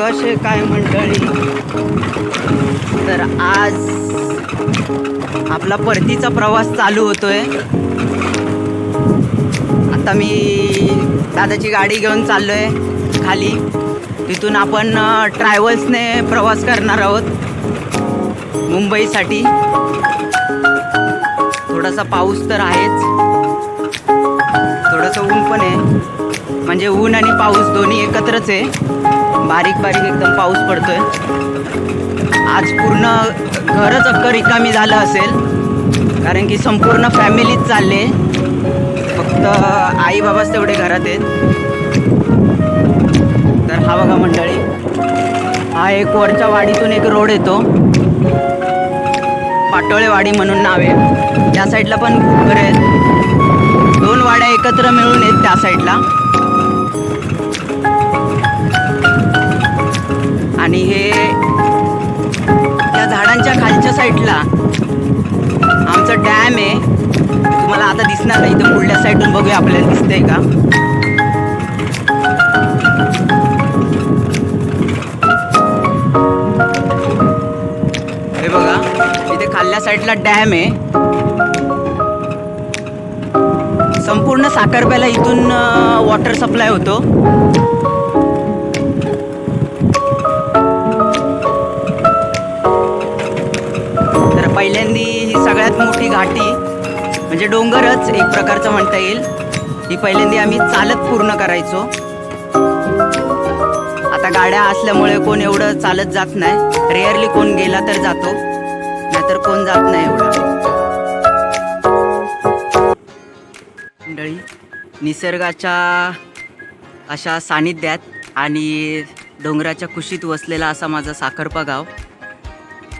कसे काय मंडळी? तर आज आपला परतीचा प्रवास चालू होतोय. आता मी दादाची गाडी घेऊन चाललोय खाली. तिथून आपण ट्रॅव्हल्सने प्रवास करणार आहोत. मुंबईसाठी. थोडासा पाऊस तर आहेच. थोडंसं ऊन पण आहे. म्हणजे ऊन आणि पाऊस दोन्ही एकत्रच आहे. बारीक बारीक एकदम पाऊस पडतोय. आज पूर्ण घरच अक्क रिकामी झालं असेल. कारण की संपूर्ण फॅमिलीच चालले. फक्त आई बाबाच तेवढे घरात आहेत. तर हा बघा मंडळी हा एक वरच्या वाडीतून एक रोड येतो. पाटोळेवाडी म्हणून नाव आहे. त्या साईडला पण खूप घरं आहेत. दोन वाड्या एकत्र मिळून आहेत त्या साईडला. आणि हे त्या झाडांच्या खालच्या साईडला आमचं डॅम आहे. तुम्हाला आता दिसणार नाही तर पुढल्या साईडून बघूया आपल्याला दिसतंय का. हे बघा इथे खाल्ल्या साईडला डॅम आहे. संपूर्ण साखरप्याला इथून वॉटर सप्लाय होतो. पहिल्यांदी ही सगळ्यात मोठी घाटी म्हणजे डोंगरच एक प्रकारचं म्हणता येईल. ही पहिल्यांदी आम्ही चालत पूर्ण करायचो. आता गाड्या असल्यामुळे कोण एवढं चालत जात नाही. रेअरली कोण गेला तर जातो. नाहीतर कोण जात नाही एवढं. मंडळी निसर्गाच्या अशा सानिध्यात आणि डोंगराच्या कुशीत वसलेला असा माझा साखरपा गाव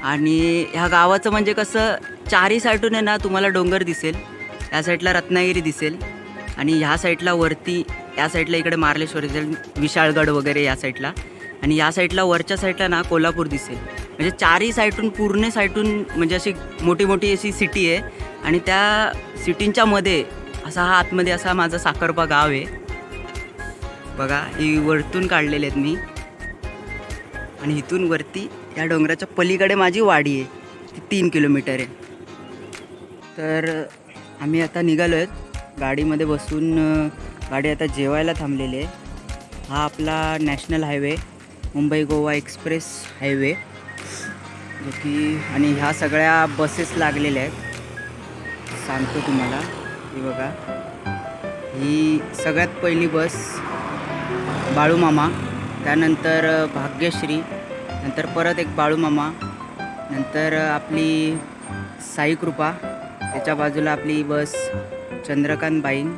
आणि ह्या गावाचं म्हणजे कसं चारही साईडून आहे ना तुम्हाला डोंगर दिसेल या साईडला रत्नागिरी दिसेल आणि ह्या साईडला वरती या साईडला इकडे मार्लेश्वर दिसेल विशाळगड वगैरे या साईडला आणि या साईडला वरच्या साईडला ना कोल्हापूर दिसेल. म्हणजे चारही साईडून पूर्ण साईडून म्हणजे अशी मोठी मोठी अशी सिटी आहे आणि त्या सिटींच्या मध्ये असा हा आतमध्ये असा माझा साखरपा गाव आहे. बघा ही वरतून काढलेले आहेत मी. आणि इथून वरती या डोंगराच्या पलीकडे माझी वाडी आहे. ती तीन किलोमीटर आहे. तर आम्ही आता निघालो आहेत गाडीमध्ये बसून गाडी आता जेवायला थांबलेली आहे. हा आपला national highway Mumbai Goa express highway जो की आणि ह्या सगळ्या बसेस लागलेल्या आहेत. सांगतो तुम्हाला ही बघा. ही सगळ्यात पहिली बस बाळूमामा त्यानंतर भाग्यश्री नंतर परत एक बाळूमामा नंतर आपली साईकृपा त्याच्या बाजूला आपली बस चंद्रकांत बाईन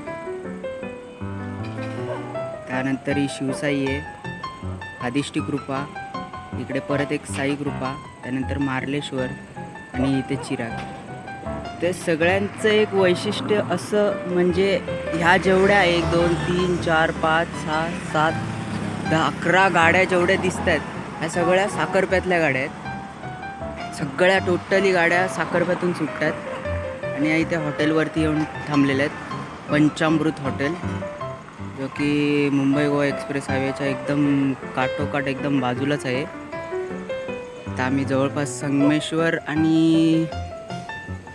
त्यानंतर ही शिवसाई आहे आदिष्टी कृपा इकडे परत एक साई कृपा त्यानंतर मार्लेश्वर आणि इथे चिराग. ते सगळ्यांचं एक वैशिष्ट्य असं म्हणजे ह्या जेवढ्या एक दोन तीन चार पाच सहा सात दहा अकरा गाड्या जेवढ्या दिसत आहेत ह्या सगळ्या साखरप्यातल्या गाड्या आहेत. सगळ्या टोटली गाड्या साखरप्यातून सुटतात. आणि या इथे हॉटेलवरती येऊन थांबलेल्या आहेत. पंचामृत हॉटेल जो की मुंबई गोवा एक्सप्रेस हायवेच्या एकदम काठोकाठ एकदम बाजूलाच आहे. तर आम्ही जवळपास संगमेश्वर आणि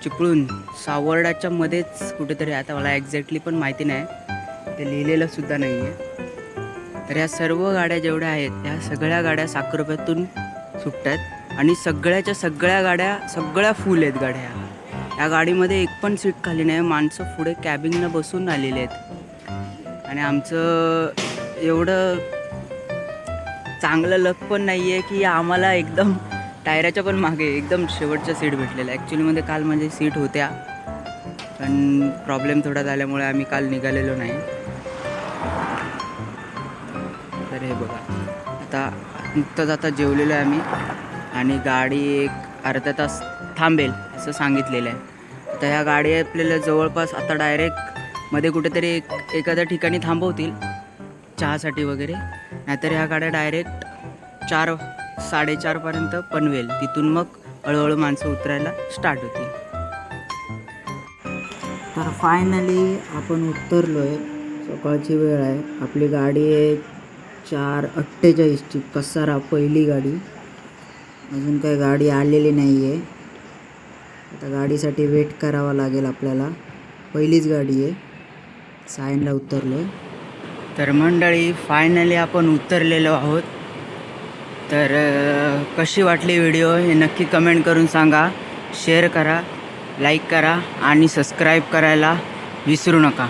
चिपळूण सावर्डाच्या मध्येच कुठेतरी आता मला एक्झॅक्टली पण माहिती नाही. ते लिहिलेलं सुद्धा नाही आहे तर या सर्व गाड्या जेवढ्या आहेत या सगळ्या गाड्या साखरप्यातून सुटतात आणि सगळ्याच्या सगळ्या गाड्या सगळ्या फुल आहेत गाड्या. या गाडीमध्ये एक पण सीट खाली नाही माणसं पुढे कॅबिननं बसून आलेले आहेत. आणि आमचं एवढं चांगलं लक पण नाही आहे की आम्हाला एकदम टायराच्या पण मागे एकदम शेवटच्या सीट भेटलेल्या. ॲक्च्युलीमध्ये काल म्हणजे सीट होत्या. पण प्रॉब्लेम थोडा झाल्यामुळे आम्ही काल निघालेलो नाही. तर हे बघा. आता नुकतंच आता जेवलेलो आहे आम्ही. आणि गाडी एक अर्धा तास थांबेल असं सांगितलेलं आहे. आता ह्या गाडी आपल्याला जवळपास आता डायरेक्टमध्ये कुठेतरी एक एखाद्या ठिकाणी थांबवतील. चहासाठी वगैरे. नाहीतर ह्या गाड्या डायरेक्ट चार साडेचारपर्यंत पनवेल. तिथून मग हळूहळू माणसं उतरायला स्टार्ट होतील. तर फायनली आपण उतरलो आहे सकाळची वेळ आहे. आपली गाडी आहे चार अठ्ठेचाळीसची कसारा पहिली गाडी. अजून काही गाडी आलेली नाही आहे आता गाडीसाठी वेट करावा लागेल आपल्याला. पहिलीच गाडी आहे. सायनला उतरलो तर मंडळी फायनली आपण उतरलेलो आहोत. तर कशी वाटली व्हिडिओ हे नक्की कमेंट करून सांगा. शेअर करा लाईक करा आणि सबस्क्राईब करायला विसरू नका.